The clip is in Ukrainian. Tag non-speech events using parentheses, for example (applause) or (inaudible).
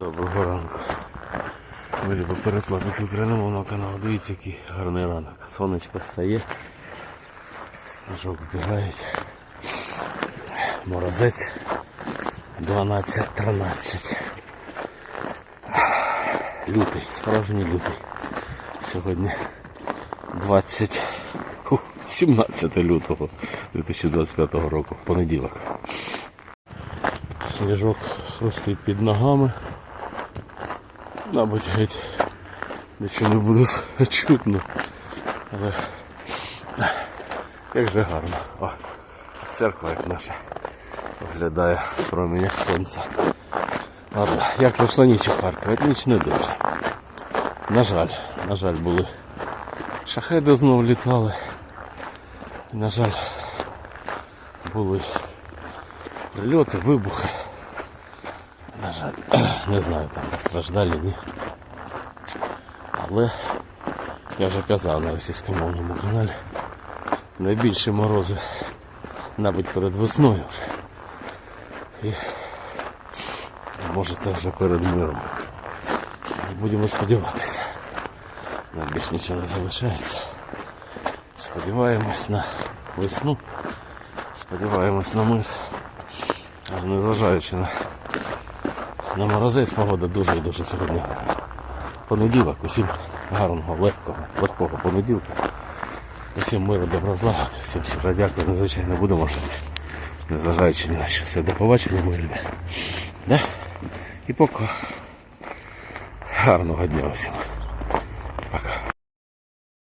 Доброго ранку. Ми любимо перекладати україномовного каналу. Дивіться, який гарний ранок. Сонечко стає. Сніжок вбігають. Морозець 12-13. Лютий, справжній лютий. Сьогодні 20, 17 лютого 2025 року, понеділок. Сніжок хрустить під ногами. Мабуть, геть нічого не буде чутно. Але як же гарно. О, церква як наша виглядає в променях сонця. Ладно, як пройшла ніч у Харкові? Ніч не дуже. На жаль, на жаль, були шахеди знову літали. На жаль, були прильоти, вибухи. На жаль, (clears throat) не знаю, там постраждалі, ні. Але я вже казав на російськомовному каналі. Найбільші морози, мабуть, перед весною вже. І може це вже перед миром. Будемо сподіватися. Нам більше нічого не залишається. Сподіваємось на весну. Сподіваємось на мир. Незважаючи на на морозець погода дуже і дуже сьогодні. Понеділок, усім гарного, легкого, легкого понеділка. Усім миру, добра злагоди, всім щиро дякую, надзвичайно будемо жити. Незважаючи на що. Все, до побачення, мої люди. Да? І поки гарного дня усім.